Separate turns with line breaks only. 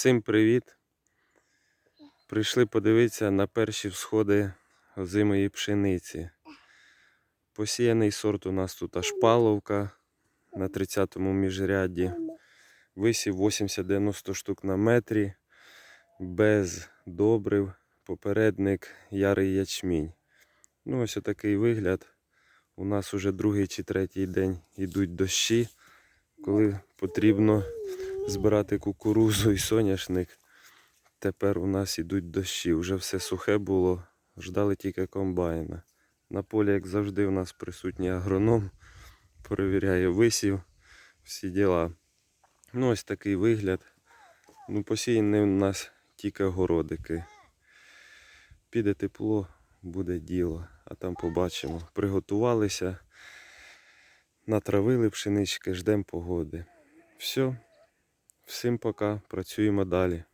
Всім привіт! Прийшли подивитися на перші всходи озимої пшениці. Посіяний сорт у нас тут аж паловка на 30-му міжрядді. Висів 80-90 штук на метрі, без добрив, попередник ярий ячмінь. Ну, ось такий вигляд. У нас уже другий чи третій день йдуть дощі, коли потрібно збирати кукурузу і соняшник. Тепер у нас ідуть дощі. Вже все сухе було, ждали тільки комбайна. На полі, як завжди, у нас присутній агроном, перевіряє висів, всі діла. Ну, ось такий вигляд. Ну, посіяні у нас тільки городики. Піде тепло, буде діло, а там побачимо. Приготувалися, натравили пшенички, ждемо погоди. Все. Всім пока, працюємо далі.